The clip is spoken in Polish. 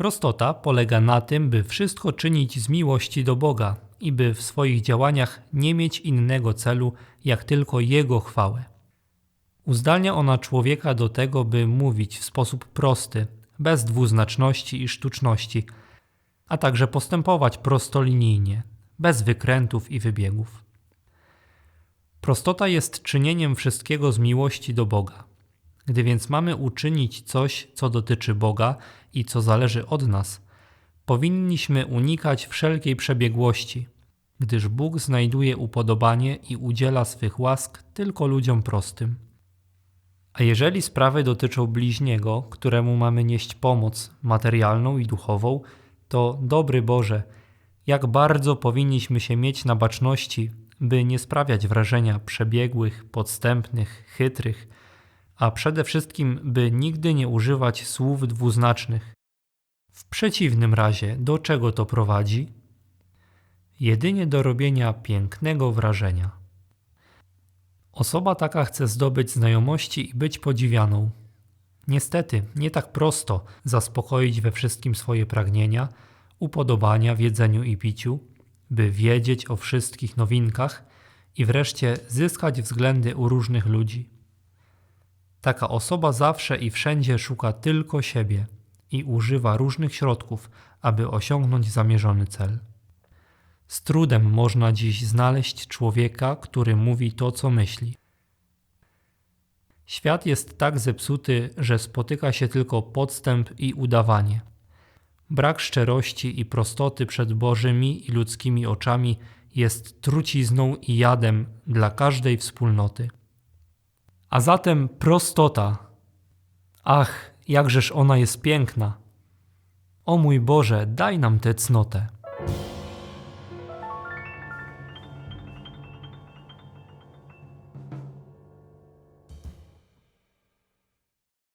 Prostota polega na tym, by wszystko czynić z miłości do Boga i by w swoich działaniach nie mieć innego celu, jak tylko Jego chwałę. Uzdalnia ona człowieka do tego, by mówić w sposób prosty, bez dwuznaczności i sztuczności, a także postępować prostolinijnie, bez wykrętów i wybiegów. Prostota jest czynieniem wszystkiego z miłości do Boga. Gdy więc mamy uczynić coś, co dotyczy Boga i co zależy od nas, powinniśmy unikać wszelkiej przebiegłości, gdyż Bóg znajduje upodobanie i udziela swych łask tylko ludziom prostym. A jeżeli sprawy dotyczą bliźniego, któremu mamy nieść pomoc materialną i duchową, to dobry Boże, jak bardzo powinniśmy się mieć na baczności, by nie sprawiać wrażenia przebiegłych, podstępnych, chytrych, a przede wszystkim, by nigdy nie używać słów dwuznacznych. W przeciwnym razie, do czego to prowadzi? Jedynie do robienia pięknego wrażenia. Osoba taka chce zdobyć znajomości i być podziwianą. Niestety, nie tak prosto zaspokoić we wszystkim swoje pragnienia, upodobania w jedzeniu i piciu, by wiedzieć o wszystkich nowinkach i wreszcie zyskać względy u różnych ludzi. Taka osoba zawsze i wszędzie szuka tylko siebie i używa różnych środków, aby osiągnąć zamierzony cel. Z trudem można dziś znaleźć człowieka, który mówi to, co myśli. Świat jest tak zepsuty, że spotyka się tylko podstęp i udawanie. Brak szczerości i prostoty przed Bożymi i ludzkimi oczami jest trucizną i jadem dla każdej wspólnoty. A zatem prostota. Ach, jakżeż ona jest piękna. O mój Boże, daj nam tę cnotę.